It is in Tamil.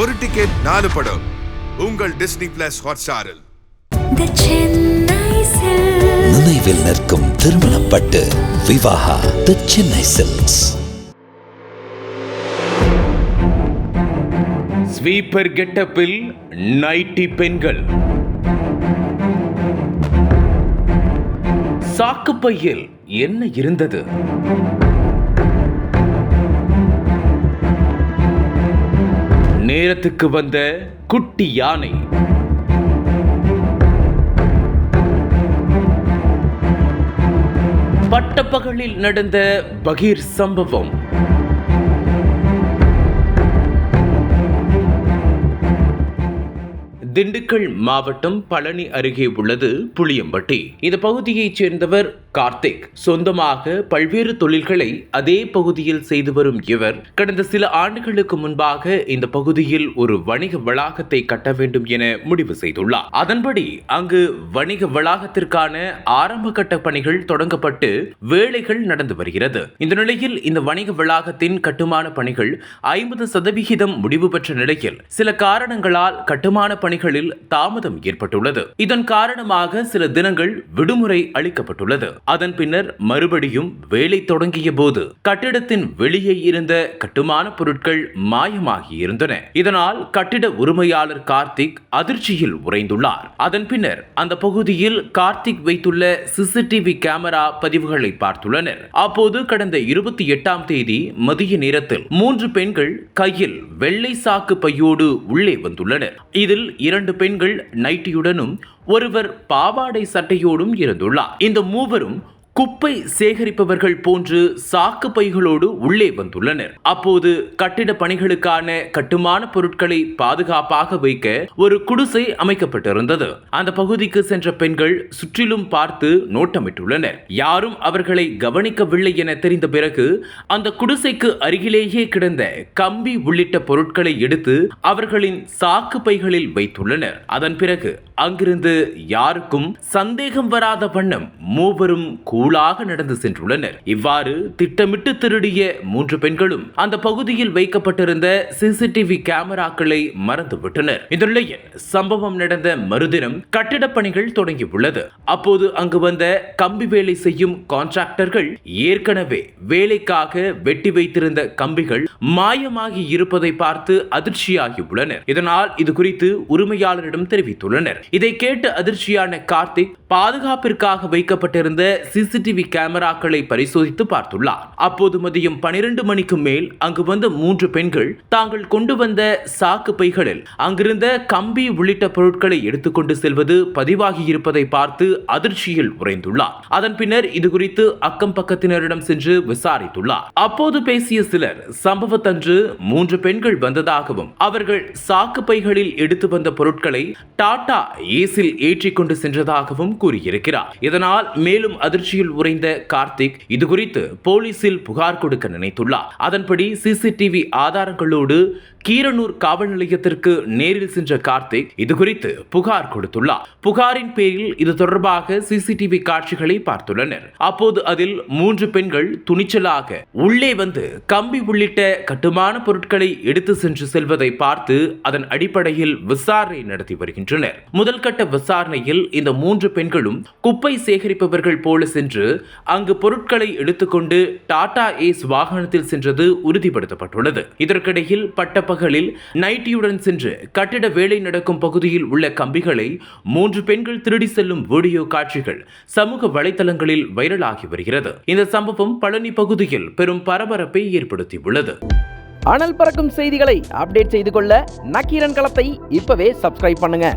ஒரு டிக்கெட் நாலு படம். உங்கள் டிஸ்னி பிளஸ் ஹாட்ஸ்டாரில். நினைவில் நிற்கும் திருமணப்பட்டு Vivaha the Chennai silks sweeper கெட்டப்பில் nightie பெண்கள் சாக்குப்பையில் என்ன இருந்தது நேரத்துக்கு வந்த குட்டி யானை. பட்டப்பகலில் நடந்த பகீர் சம்பவம். திண்டுக்கல் மாவட்டம் பழனி அருகே உள்ளது புளியம்பட்டி. இந்த பகுதியைச் சேர்ந்தவர் கார்த்திக் சொந்தமாக பல்வேறு தொழில்களை அதே பகுதியில் செய்து வரும் இவர். கடந்த சில ஆண்டுகளுக்கு முன்பாக இந்த பகுதியில் ஒரு வணிக வளாகத்தை கட்ட வேண்டும் என முடிவு செய்துள்ளார். அதன்படி அங்கு வணிக வளாகத்திற்கான ஆரம்ப கட்ட பணிகள் தொடங்கப்பட்டு வேலைகள் நடந்து வருகிறது. இந்த நிலையில் இந்த வணிக வளாகத்தின் கட்டுமான பணிகள் ஐம்பது சதவிகிதம் முடிவு பெற்ற நிலையில் சில காரணங்களால் கட்டுமான பணிகளில் தாமதம் ஏற்பட்டுள்ளது. இதன் காரணமாக சில தினங்கள் விடுமுறை அளிக்கப்பட்டுள்ளது. அதன் பின்னர் மறுபடியும் வேலை தொடங்கிய போது கட்டிடத்தின் வெளியே இருந்த கட்டுமான பொருட்கள் மாயமாகி இருந்தன. இதனால் கட்டிட உரிமையாளர் கார்த்திக் அதிர்ச்சியில் உறைந்துள்ளார். அதன் பின்னர் அந்த பகுதியில் கார்த்திக் வைத்துள்ள சிசிடிவி கேமரா பதிவுகளை பார்த்துள்ளனர். அப்போது கடந்த இருபத்தி எட்டாம் தேதி மதிய நேரத்தில் மூன்று பெண்கள் கையில் வெள்ளை சாக்கு பையோடு உள்ளே வந்துள்ளனர். இதில் இரண்டு பெண்கள் நைட்டியுடனும் ஒருவர் பாவாடை சட்டையோடும் இருந்துள்ளார். இந்த மூவரும் குப்பை சேகரிப்பவர்கள் போன்று சாக்கு பைகளோடு உள்ளே வந்துள்ளனர். அப்போது கட்டிட பணிகளுக்கான கட்டுமான பொருட்களை பாதுகாப்பாக வைக்க ஒரு குடிசை அமைக்கப்பட்டிருந்தது. அந்த பகுதிக்கு சென்ற பெண்கள் சுற்றிலும் பார்த்து நோட்டமிட்டுள்ளனர். யாரும் அவர்களை கவனிக்கவில்லை என தெரிந்த பிறகு அந்த குடிசைக்கு அருகிலேயே கிடந்த கம்பி உள்ளிட்ட பொருட்களை எடுத்து அவர்களின் சாக்கு பைகளில் வைத்துள்ளனர். அதன் பிறகு அங்கிருந்து யாருக்கும் சந்தேகம் வராத வண்ணம் மூவரும் கூ ஊழாக நடந்து சென்றுள்ளனர். இவ்வாறு திட்டமிட்டு திருடிய மூன்று பெண்களும் அந்த பகுதியில் வைக்கப்பட்டிருந்த சிசிடிவி கேமராக்களை மறந்துவிட்டனர். இந்த நிலையில் சம்பவம் நடந்த மறுதினம் கட்டிடப் பணிகள் தொடங்கியுள்ளது. அப்போது அங்கு வந்த கம்பி வேலை செய்யும் கான்ட்ராக்டர்கள் ஏற்கனவே வேலைக்காக வெட்டி வைத்திருந்த கம்பிகள் மாயமாகி இருப்பதை பார்த்து அதிர்ச்சியாகி உள்ளனர் இதனால் இது குறித்து உரிமையாளரிடம் தெரிவித்துள்ளனர். இதை கேட்டு அதிர்ச்சியான கார்த்திக் பாதுகாப்பிற்காக வைக்கப்பட்டிருந்த சிசி சிசிடிவி கேமராக்களை பரிசோதித்து பார்த்துள்ளார். அப்போது மதியம் பனிரெண்டு மணிக்கு மேல் அங்கு வந்த மூன்று பெண்கள் தாங்கள் கொண்டு வந்த சாக்கு பைகளில் அங்கிருந்த கம்பி உள்ளிட்ட பொருட்களை எடுத்துக்கொண்டு செல்வது பதிவாகி இருப்பதை பார்த்து அதிர்ச்சியில் உறைந்துள்ளார். அதன் பின்னர் இதுகுறித்து அக்கம் பக்கத்தினரிடம் சென்று விசாரித்துள்ளார். அப்போது பேசிய சிலர் சம்பவத்தன்று மூன்று பெண்கள் வந்ததாகவும் அவர்கள் சாக்கு பைகளில் எடுத்து வந்த பொருட்களை டாடா ஏசில் ஏற்றிக்கொண்டு சென்றதாகவும் கூறியிருக்கிறார். இதனால் மேலும் அதிர்ச்சியில் உறைந்த கார்த்திக் இது குறித்து போலீசில் புகார் கொடுக்க நினைத்துள்ளார். அதன்படி சிசிடிவி ஆதாரங்களோடு கீரனூர் காவல் நிலையத்திற்கு நேரில் சென்ற கார்த்திக் இது குறித்து புகார் கொடுத்துள்ளார். புகாரின் பேரில் இது தொடர்பாக சிசிடிவி காட்சிகளை பார்த்துள்ளனர். அப்போது அதில் மூன்று பெண்கள் துணிச்சலாக உள்ளே வந்து கம்பி உள்ளிட்ட கட்டுமான பொருட்களை எடுத்து சென்று செல்வதை பார்த்து அதன் அடிப்படையில் விசாரணை நடத்தி வருகின்றனர். முதல்கட்ட விசாரணையில் இந்த மூன்று பெண்களும் குப்பை சேகரிப்பவர்கள் போல சென்று சென்று அங்கு பொருட்களை எடுத்துக்கொண்டு டாடா ஏஸ் வாகனத்தில் சென்றது உறுதிப்படுத்தப்பட்டுள்ளது. இதற்கிடையில் பட்டப்பகலில் நைட்டியுடன் சென்று கட்டிட வேலை நடக்கும் பகுதியில் உள்ள கம்பிகளை மூன்று பெண்கள் திருடி செல்லும் வீடியோ காட்சிகள் சமூக வலைதளங்களில் வைரலாகி வருகிறது. இந்த சம்பவம் பழனி பகுதியில் பெரும் பரபரப்பை ஏற்படுத்தியுள்ளது. அனல் பறக்கும் செய்திகளை அப்டேட் செய்து கொள்ள நக்கீரன் களத்தை இப்பவே சப்ஸ்கிரைப் பண்ணுங்க.